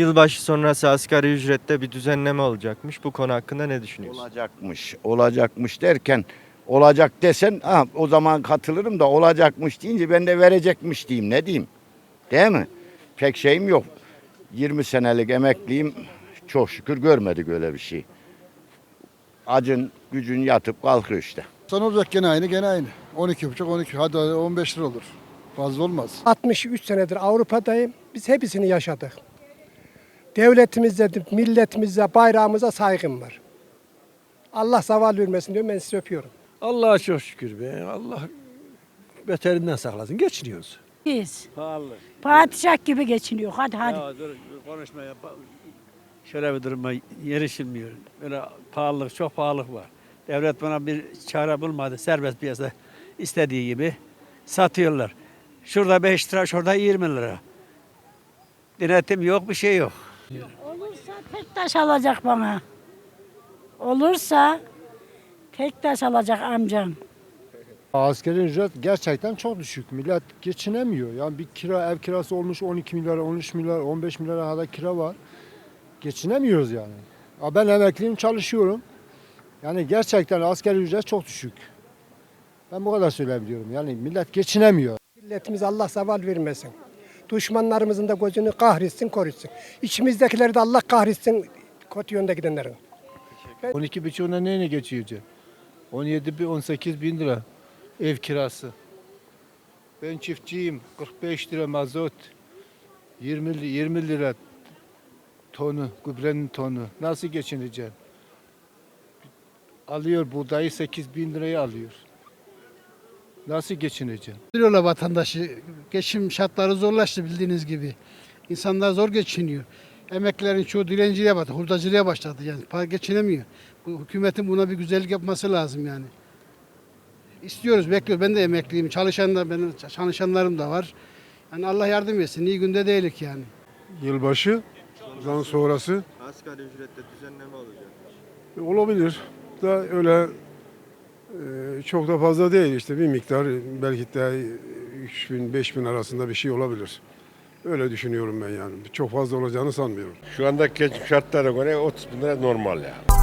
Yılbaşı sonrası asgari ücrette bir düzenleme olacakmış. Bu konu hakkında ne düşünüyorsun? Olacakmış, olacakmış derken olacak desen ha, o zaman katılırım da olacakmış deyince ben de verecekmiş diyeyim ne diyeyim. Değil mi? Pek şeyim yok. 20 senelik emekliyim çok şükür görmedik öyle bir şey. Acın gücün yatıp kalkıyor işte. Son olacak gene aynı gene aynı. 12,5 12 hadi 15 lira olur. Fazla olmaz. 63 senedir Avrupa'dayım. Biz hepsini yaşadık. Devletimize, milletimize, bayrağımıza saygım var. Allah zaval vermesin diyorum ben sizi öpüyorum. Allah'a çok şükür be. Allah beterinden saklasın. Geçiniyoruz. Biz Pahalı. padişah gibi geçiniyor. Hadi hadi. Ya dur konuşma ya. Şöyle bir duruma yerişilmiyor. Böyle pahalılık, çok pahalılık var. Devlet bana bir çare bulmadı. Serbest piyasa istediği gibi satıyorlar. Şurada 5 lira, şurada 20 lira. Denetim yok, bir şey yok. Olursa tek taş alacak bana. Olursa tek taş alacak amcam. Asgari ücret gerçekten çok düşük. Millet geçinemiyor. Yani bir kira ev kirası olmuş 12 milyar, 13 milyar, 15 milyara kadar kira var. Geçinemiyoruz yani. Ha Ben emekliyim, çalışıyorum. Yani gerçekten asgari ücret çok düşük. Ben bu kadar söyleyebiliyorum. Yani millet geçinemiyor. Milletimize Allah zaval vermesin. Düşmanlarımızın da gözünü kahretsin, korusun. İçimizdekileri de Allah kahretsin, kötü yönde gidenlerin. 12 buçuğuna neyine geçiyor? 17 bin 18 bin lira ev kirası. Ben çiftçiyim. 45 lira mazot. 20 li- 20 lira tonu, gübrenin tonu. Nasıl geçineceğim? Alıyor buğdayı 8 bin liraya alıyor. Nasıl geçineceğim? Biliyorlar vatandaşı. Geçim şartları zorlaştı bildiğiniz gibi. İnsanlar zor geçiniyor. Emeklilerin çoğu dilenciliğe başladı, hurdacılığa başladı yani. Para geçinemiyor. Bu hükümetin buna bir güzellik yapması lazım yani. İstiyoruz, bekliyoruz. Ben de emekliyim. Çalışan da benim çalışanlarım da var. Yani Allah yardım etsin. İyi günde değilik yani. Yılbaşı, dan sonrası Asgari ücrette düzenleme olacak. olabilir. Da öyle e, çok da fazla değil işte bir miktar belki de 3 bin 5 bin arasında bir şey olabilir. Öyle düşünüyorum ben yani. Çok fazla olacağını sanmıyorum. Şu andaki şartlara göre 30 bin lira normal ya.